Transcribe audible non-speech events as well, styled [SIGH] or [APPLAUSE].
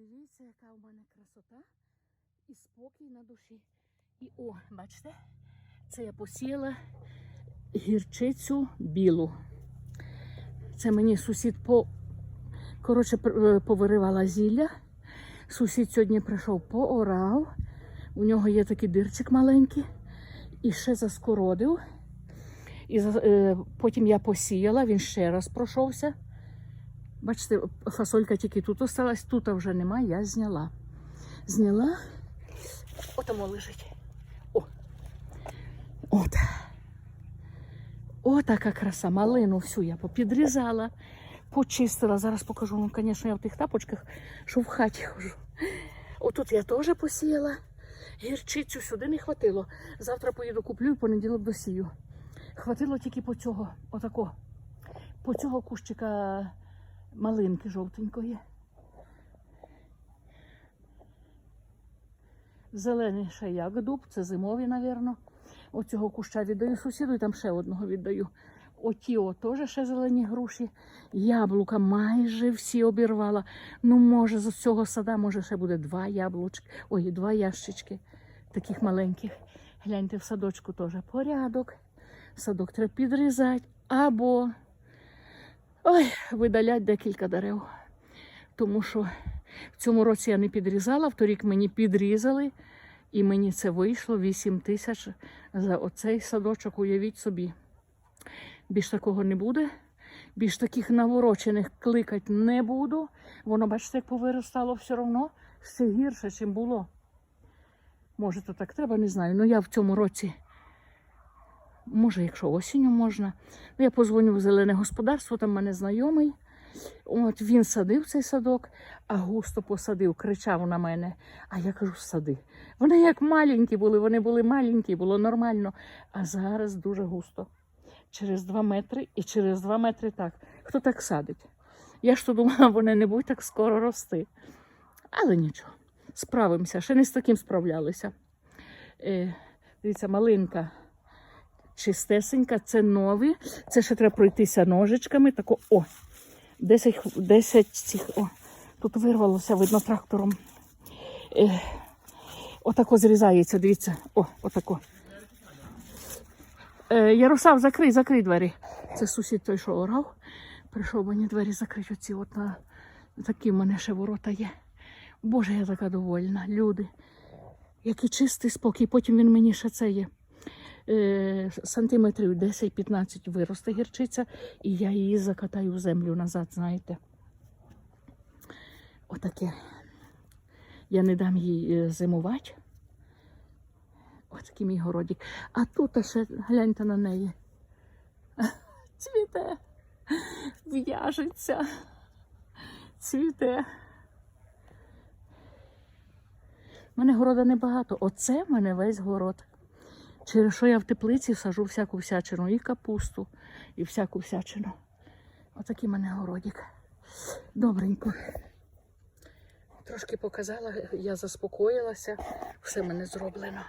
Подивіться, яка у мене красота і спокій на душі. І о, бачите, це я посіяла гірчицю білу. Це мені сусід по коротше е, повиривала зілля. Сусід сьогодні прийшов поорав. У нього є такий дирчик маленький. І ще заскородив. І е, потім я посіяла, він ще раз пройшовся. Бачите, фасолька тільки тут осталась, тут вже немає, я зняла. Зняла. Отамо лежить. О. От. О, краса. Малину всю я попідрізала, почистила. Зараз покажу вам, звісно, я в тих тапочках, що в хаті хожу. Отут я теж посіяла. Гірчицю сюди не хватило. Завтра поїду куплю і понеділок досію. Хватило тільки по цього, отако. По цього кущика малинки жовтенької. Зелений ще як дуб, це зимові, напевно. Оцього куща віддаю сусіду і там ще одного віддаю. Оті о, теж ще зелені груші. Яблука майже всі обірвала. Ну, може, з цього сада, може, ще буде два яблучки. Ой, два ящички таких маленьких. Гляньте, в садочку теж порядок. Садок треба підрізати або ой, видалять декілька дерев. Тому що в цьому році я не підрізала, в торік мені підрізали, і мені це вийшло 8 тисяч за оцей садочок, уявіть собі. Більш такого не буде. Більш таких наворочених кликати не буду. Воно, бачите, як повиростало все одно ще гірше, чим було. Може, то так треба, не знаю. Ну я в цьому році, може, якщо осінню можна. Ну, я позвоню в зелене господарство, там мене знайомий. От він садив цей садок, а густо посадив, кричав на мене. А я кажу, сади. Вони як маленькі були, вони були маленькі, було нормально. А зараз дуже густо. Через два метри і через два метри так. Хто так садить? Я ж то думала, [LAUGHS] вони не будуть так скоро рости. Але нічого, справимося, ще не з таким справлялися. Е, дивіться, малинка чистесенька, це нові. Це ще треба пройтися ножичками. Тако, о, 10, 10 цих. О, тут вирвалося, видно, трактором. Е, отако зрізається, дивіться. О, отако. Е, Ярослав, закрий, закрий двері. Це сусід той, що орав. Прийшов мені двері закрити. Оці от на такі в мене ще ворота є. Боже, я така довольна. Люди. Який чистий спокій. Потім він мені ще це є. Е, сантиметрів 10-15 виросте гірчиця, і я її закатаю в землю назад, знаєте. Отаке. Я не дам їй е, зимувати. Отакий мій городик. А тут ще гляньте на неї. [LAUGHS] Цвіте, в'яжеться, цвіте. У мене города небагато. Оце в мене весь город. Через що я в теплиці сажу всяку всячину, і капусту, і всяку всячину. Отакий в мене городик. Добренько. Трошки показала, я заспокоїлася, все мене зроблено.